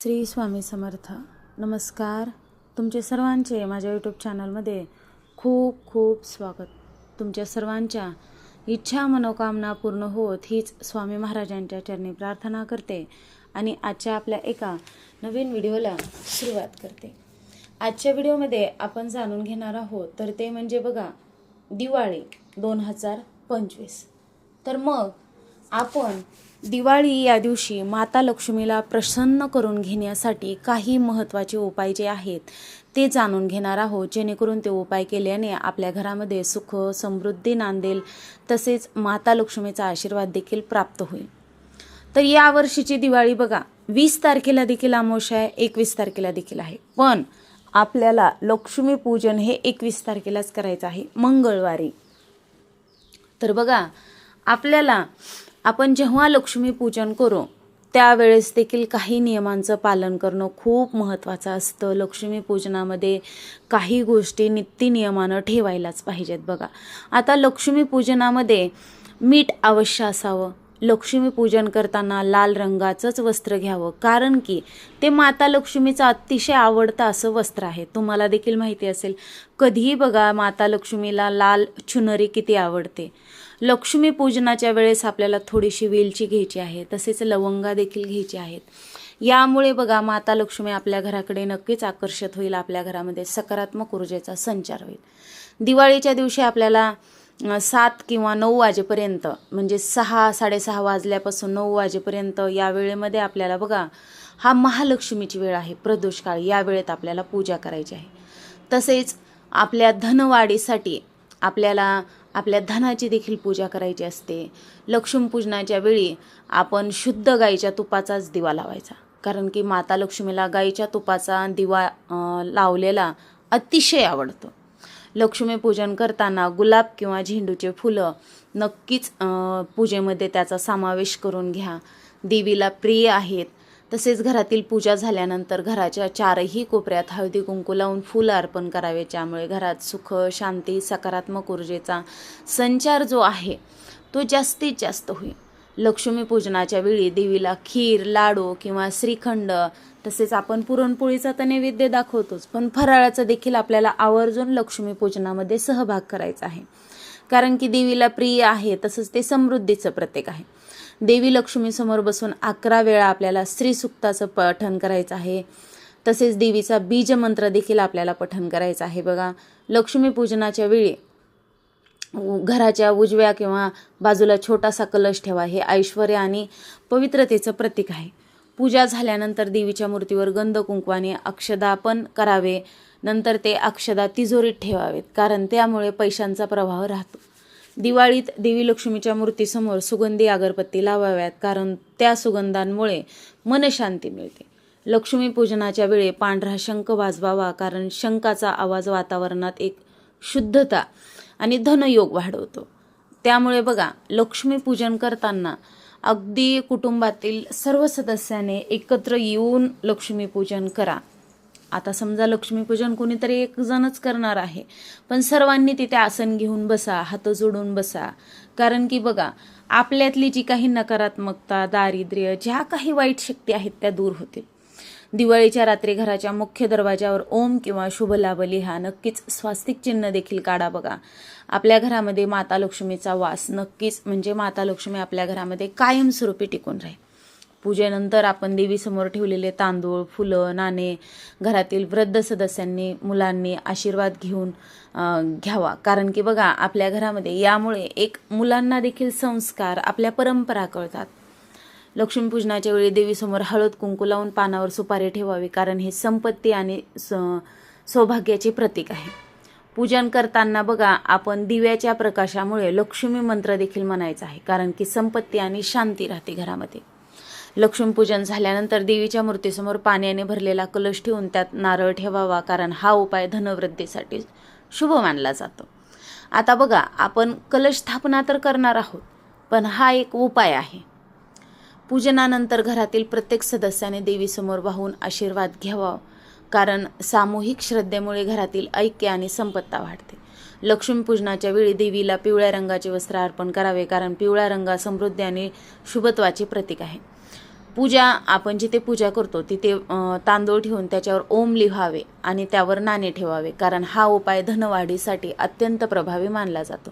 श्री स्वामी समर्थ. नमस्कार. तुमचे सर्वांचे माझ्या यूट्यूब चॅनलमध्ये खूप खूप स्वागत. तुमच्या सर्वांच्या इच्छा मनोकामना पूर्ण होत हीच स्वामी महाराजांच्या चरणी प्रार्थना करते आणि आजच्या आपल्या एका नवीन व्हिडिओला सुरुवात करते. आजच्या व्हिडिओमध्ये आपण जाणून घेणार आहोत तर ते म्हणजे बघा दिवाळी दोन हजार पंचवीस. तर मग आपण दिवाळी या दिवशी माता लक्ष्मीला प्रसन्न करून घेण्यासाठी काही महत्त्वाचे उपाय जे आहेत ते जाणून घेणार आहोत. जेणेकरून ते उपाय केल्याने आपल्या घरामध्ये सुख समृद्धी नांदेल तसेच माता लक्ष्मीचा आशीर्वाद देखील प्राप्त होईल. तर या वर्षीची दिवाळी बघा वीस तारखेला देखील अमावस्या आहे एकवीस तारखेला देखील आहे. पण आपल्याला लक्ष्मीपूजन हे एकवीस तारखेलाच करायचं आहे मंगळवारी. तर बघा आपल्याला आपण जेव्हा लक्ष्मीपूजन करू त्यावेळेस देखील काही नियमांचं पालन करणं खूप महत्त्वाचं असतं. लक्ष्मीपूजनामध्ये काही गोष्टी नित्यनियमानं ठेवायलाच पाहिजेत बघा. आता लक्ष्मीपूजनामध्ये मीठ अवश्य असावं लक्ष्मीपूजन करताना लाल रंगाचंच वस्त्र घ्यावं. कारण की ते माता लक्ष्मीचं अतिशय आवडतं असं वस्त्र आहे. तुम्हाला देखील माहिती असेल कधीही बघा माता लक्ष्मीला लाल चुनरी किती आवडते. लक्ष्मीपूजनाच्या वेळेस आपल्याला थोडीशी वेलची घ्यायची आहे तसेच लवंगा देखील घ्यायची आहेत. यामुळे बघा माता लक्ष्मी आपल्या घराकडे नक्कीच आकर्षित होईल आपल्या घरामध्ये सकारात्मक ऊर्जेचा संचार होईल. दिवाळीच्या दिवशी आपल्याला सात किंवा नऊ वाजेपर्यंत म्हणजे सहा साडेसहा वाजल्यापासून नऊ वाजेपर्यंत या वेळेमध्ये आपल्याला बघा हा महालक्ष्मीची वेळ आहे प्रदोष काळ या वेळेत आपल्याला पूजा करायची आहे. तसेच आपल्या धनवाढीसाठी आपल्याला आपल्या धनाची देखील पूजा करायची असते. लक्ष्मीपूजनाच्या वेळी आपण शुद्ध गाईच्या तुपाचाच दिवा लावायचा. कारण की माता लक्ष्मीला गाईच्या तुपाचा दिवा लावलेला अतिशय आवडतो. लक्ष्मीपूजन करताना गुलाब किंवा झेंडूचे फुलं नक्कीच पूजेमध्ये त्याचा समावेश करून घ्या. देवीला प्रिय आहेत. तसेच घरातील पूजा झाल्यानंतर घराच्या चारही कोपऱ्यात हळदी कुंकू लावून फुलं अर्पण करावे. ज्यामुळे घरात सुख शांती सकारात्मक ऊर्जेचा संचार जो आहे तो जास्तीत जास्त होईल. लक्ष्मीपूजनाच्या वेळी देवीला खीर लाडू किंवा श्रीखंड तसेच आपण पुरणपोळीचा तर नैवेद्य दाखवतोच. पण फराळाचा देखील आपल्याला आवर्जून लक्ष्मीपूजनामध्ये सहभाग करायचा आहे. कारण की देवीला प्रिय आहे तसंच ते समृद्धीचं प्रतीक आहे. देवी लक्ष्मीसमोर बसून अकरा वेळा आपल्याला स्त्रीसुक्ताचं पठण करायचं आहे. तसेच देवीचा बीजमंत्र देखील आपल्याला पठण करायचं आहे. बघा लक्ष्मीपूजनाच्या वेळी घराच्या उजव्या किंवा बाजूला छोटासा कलश ठेवा. हे ऐश्वर आणि पवित्रतेचं प्रतीक आहे. पूजा झाल्यानंतर देवीच्या मूर्तीवर गंध कुंकवाने अक्षदापन करावे. नंतर ते अक्षदा तिजोरीत ठेवावेत कारण त्यामुळे पैशांचा प्रवाह राहतो. दिवाळीत देवी लक्ष्मीच्या मूर्तीसमोर सुगंधी अगरबत्ती लावाव्यात कारण त्या सुगंधांमुळे मनशांती मिळते. लक्ष्मीपूजनाच्या वेळी पांढरा शंख वाजवावा कारण शंखाचा आवाज वातावरणात एक शुद्धता आणि धनयोग वाढवतो. त्यामुळे बघा लक्ष्मीपूजन करताना अगदी कुटुंबातील सर्व सदस्याने एकत्र येऊन लक्ष्मीपूजन करा. आता समजा लक्ष्मीपूजन कोणीतरी एक जणच करणार आहे पण सर्वांनी तिथे आसन घेऊन बसा हात जोडून बसा. कारण की बघा आपल्यातली जी काही नकारात्मकता दारिद्र्य ज्या काही वाईट शक्ती आहेत त्या दूर होतील. दिवाळीच्या रात्री घराच्या मुख्य दरवाजावर ओम किंवा शुभ लाभ लिहा नक्कीच स्वास्तिक चिन्ह देखील काढा बघा. आपल्या घरामध्ये माता लक्ष्मीचा वास नक्कीच म्हणजे माता लक्ष्मी आपल्या घरामध्ये कायमस्वरूपी टिकून राहील. पूजेनंतर आपण देवीसमोर ठेवलेले तांदूळ फुलं नाणे घरातील वृद्ध सदस्यांनी मुलांनी आशीर्वाद घेऊन घ्यावा. कारण की बघा आपल्या घरामध्ये यामुळे एक मुलांना देखील संस्कार आपल्या परंपरा कळतात. लक्ष्मीपूजनाच्या वेळी देवीसमोर हळद कुंकू लावून पानावर सुपारी ठेवावी कारण हे संपत्ती आणि स- सौभाग्याचे प्रतीक आहे. पूजन करताना बघा आपण दिव्याच्या प्रकाशामुळे लक्ष्मी मंत्र देखील म्हणायचा आहे कारण की संपत्ती आणि शांती राहते घरामध्ये. लक्ष्मीपूजन झाल्यानंतर देवीच्या मूर्तीसमोर पाण्याने भरलेला कलश ठेवून त्यात नारळ ठेवावा कारण हा उपाय धनवृद्धीसाठी शुभ मानला जातो. आता बघा आपण कलश स्थापना तर करणार आहोत पण हा एक उपाय आहे. पूजनानंतर घरातील प्रत्येक सदस्याने देवीसमोर वाहून आशीर्वाद घ्यावा. कारण सामूहिक श्रद्धेमुळे घरातील ऐक्य आणि संपत्ता वाढते. लक्ष्मीपूजनाच्या वेळी देवीला पिवळ्या रंगाचे वस्त्र अर्पण करावे कारण पिवळा रंग समृद्धी आणि शुभत्वाचे प्रतीक आहे. पूजा आपण जिथे पूजा करतो तिथे तांदूळ ठेवून त्याच्यावर ओम लिहावे आणि त्यावर नाणे ठेवावे. कारण हा उपाय धनवाढीसाठी अत्यंत प्रभावी मानला जातो.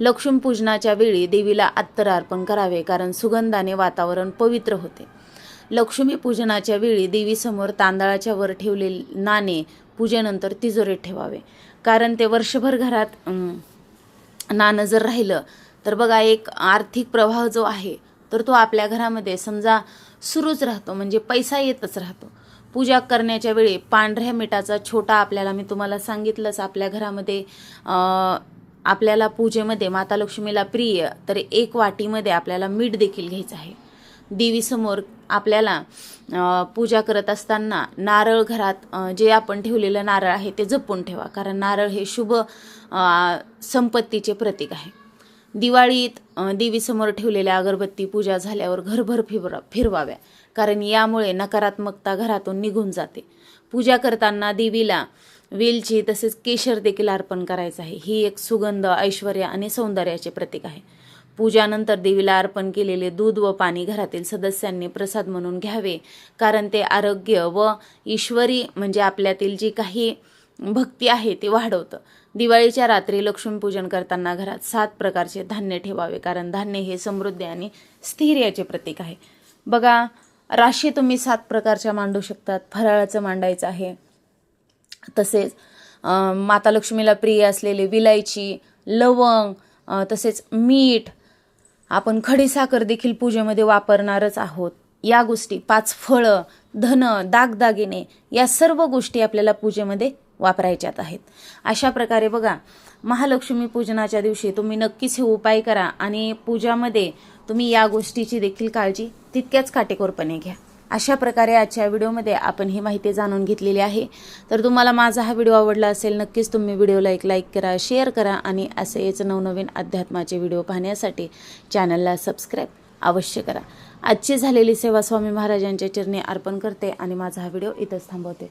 लक्ष्मीपूजनाच्या वेळी देवीला अत्तर अर्पण करावे कारण सुगंधाने वातावरण पवित्र होते. लक्ष्मीपूजनाच्या वेळी देवीसमोर तांदळाच्या वर ठेवलेले नाणे पूजेनंतर तिजोरीत ठेवावे. कारण ते वर्षभर घरात नाणं जर राहिलं तर बघा एक आर्थिक प्रवाह जो आहे तर तो आपल्या घरामध्ये समजा सुरूच राहतो म्हणजे पैसा येतच राहतो. पूजा करण्याच्या वेळी पांढऱ्या मिठाचा छोटा आपल्याला मी तुम्हाला सांगितलंच आपल्या घरामध्ये आपल्याला पूजेमध्ये माता लक्ष्मीला प्रिय तर एक वाटीमध्ये आपल्याला मीठ देखील घ्यायचं आहे. देवीसमोर आपल्याला पूजा करत असताना नारळ घरात जे आपण ठेवलेलं नारळ आहे ते जपून ठेवा कारण नारळ हे शुभ संपत्तीचे प्रतीक आहे. दिवाळीत देवीसमोर ठेवलेल्या अगरबत्ती पूजा झाल्यावर घरभर फिरवा फिरवाव्या. कारण यामुळे नकारात्मकता घरातून निघून जाते. पूजा करताना देवीला वेलची तसेच केशर देखील अर्पण करायचं आहे. ही एक सुगंध ऐश्वर्य आणि सौंदर्याचे प्रतीक आहे. पूजानंतर देवीला अर्पण केलेले दूध व पाणी घरातील सदस्यांनी प्रसाद म्हणून घ्यावे. कारण ते आरोग्य व ईश्वरी म्हणजे आपल्यातील जी काही भक्ती आहे ती वाढवतं. दिवाळीच्या रात्री लक्ष्मीपूजन करताना घरात सात प्रकारचे धान्य ठेवावे कारण धान्य हे समृद्धी आणि स्थैर्याचे प्रतीक आहे. बघा राशी तुम्ही सात प्रकारच्या मांडू शकतात. फराळाचं मांडायचं आहे. तसेच माता लक्ष्मीला प्रिय असलेले विलायची लवंग तसेच मीठ. आपण खडीसाखर देखील पूजेमध्ये वापरणारच आहोत. या गोष्टी पाच फळं धन दागदागिने या सर्व गोष्टी आपल्याला पूजेमध्ये वापरायच्यात आहेत. अशा प्रकारे बघा महालक्ष्मी पूजनाच्या दिवशी तुम्ही नक्कीच हे उपाय करा आणि पूजामध्ये तुम्ही या गोष्टीची देखील काळजी तितक्याच काटेकोरपणे घ्या. अशा प्रकारे आजच्या व्हिडिओमध्ये आपण ही माहिती जाणून घेतलेली आहे. तर तुम्हाला माझा हा व्हिडिओ आवडला असेल नक्कीच तुम्ही व्हिडिओला एक लाईक करा शेअर करा आणि असेच नवनवीन अध्यात्माचे व्हिडिओ पाहण्यासाठी चॅनलला सबस्क्राईब अवश्य करा. आजची झालेली सेवा स्वामी महाराजांच्या चरणी अर्पण करते आणि माझा हा व्हिडिओ इथंच थांबवते.